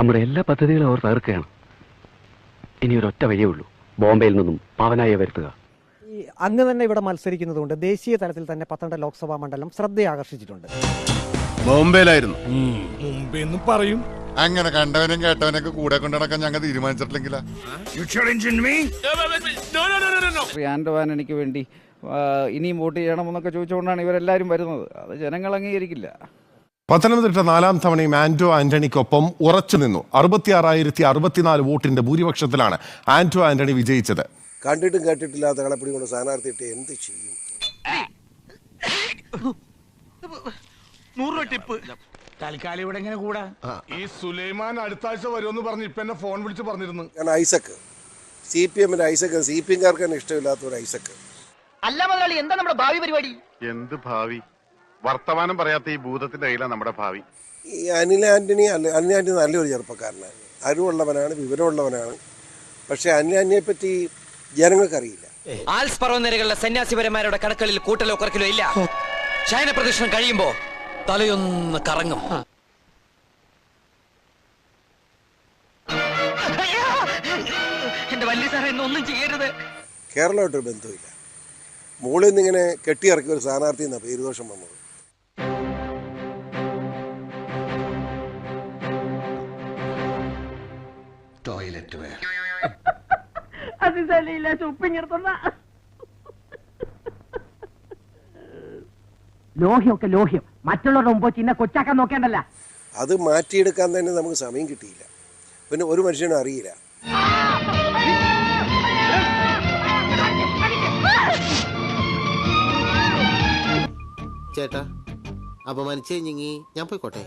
നമ്മുടെ എല്ലാ പദ്ധതികളും അവർ തകർക്കുകയാണ്. ഇനി ഒരൊറ്റ വഴിയേ ഉള്ളൂ. ബോംബെയിൽ നിന്നും പവനായെ വരുത്തുക. അങ്ങ് തന്നെ ഇവിടെ മത്സരിക്കുന്നതുകൊണ്ട് ദേശീയ തലത്തിൽ തന്നെ പത്തനംതിട്ട ലോക്സഭാ മണ്ഡലം ശ്രദ്ധയാകർഷിച്ചിട്ടുണ്ട് ആകർഷിച്ചിട്ടുണ്ട്. ബോംബെയിലായിരുന്നു. എന്നും പറയും. അങ്ങനെ കണ്ടവനും കേട്ടവനൊക്കെ കൂടെ കൊണ്ടു നടക്കാൻ ഞങ്ങൾ തീരുമാനിച്ചിട്ടില്ലെങ്കിലാ? ശ്രീ ആൻഡോ ആന്റണിക്ക് വേണ്ടി ആ, ഇനിയും വോട്ട് ചെയ്യണമെന്നൊക്കെ ചോദിച്ചുകൊണ്ടാണ് ഇവരെല്ലാവരും വരുന്നത്. അത് ജനങ്ങൾ അംഗീകരിക്കില്ല. പത്തനംതിട്ട നാലാം തവണയും ആന്റോ ആന്റണിക്കൊപ്പം ഉറച്ചു നിന്നു. അറുപത്തിയാറായിരത്തി അറുപത്തിനാല് വോട്ടിന്റെ ഭൂരിപക്ഷത്തിലാണ് ആന്റോ ആന്റണി വിജയിച്ചത്. കണ്ടിട്ടും കേട്ടിട്ടില്ലാത്ത കളപ്പിടി കൊണ്ട് സ്ഥാനാർത്ഥി ഇട്ട് എന്ത് ചെയ്യും? തൽക്കാലം ഇവിടെ എങ്ങനെ കൂടാ. ഈ സുലൈമാൻ അടുത്ത ആഴ്ച വരുമെന്ന് പറഞ്ഞ് ഇപ്പൊ എന്നെ ഫോൺ വിളിച്ച് പറഞ്ഞിരുന്നു. ഞാൻ ഐസക് സി പി എമ്മിന്റെ ഐസക് സി പി എംകാർക്ക് ഇഷ്ടമില്ലാത്ത ഒരു ഐസക് അല്ല മുതലാളി എന്താ നമ്മുടെ ഭാവി പരിപാടി? എന്ത് ഭാവി? വർത്തമാനം പറയാത്ത ഈ ഭൂതത്തിന്റെ കയ്യിലാണ് നമ്മുടെ ഭാവി. ഈ അനിൽ ആന്റണി അല്ല അനിൽ ആന്റണി നല്ലൊരു ചെറുപ്പക്കാരനാണ്. അറിവുള്ളവനാണ് വിവരമുള്ളവനാണ്. പക്ഷെ അനിൽ ആന്റണിയെ പറ്റി ജനങ്ങൾക്കറിയില്ല. ആൽസ് പർവനിരകളിലെ സന്യാസിപരന്മാരുടെ കണക്കളിൽ കൂട്ടലോ കുറക്കലോ ഇല്ല. ശയന പ്രദക്ഷിണം കഴിയുമ്പോ തലയൊന്ന് കറങ്ങും. എന്റെ വലിയ സാറേ ഒന്നും ചെയ്യരുത്. കേരളമായിട്ടൊരു ബന്ധമില്ല മുകളിൽ നിന്ന് ഇങ്ങനെ കെട്ടിയിറക്കിയ ഒരു സ്ഥാനാർത്ഥി എന്നാണ് പേരുദോഷം വന്നത്? ലോഹ്യമൊക്കെ ലോഹ്യം. മറ്റുള്ളവരുടെ മുമ്പ് ചിന്ന കൊച്ചാക്കാൻ നോക്കേണ്ടല്ല. അത് മാറ്റിയെടുക്കാൻ തന്നെ നമുക്ക് സമയം കിട്ടിയില്ല. പിന്നെ ഒരു മനുഷ്യനും അറിയില്ല. ചേട്ടാ അപമാനിച്ചേ ഞങ്ങി. ഞാൻ പോയിക്കോട്ടെ?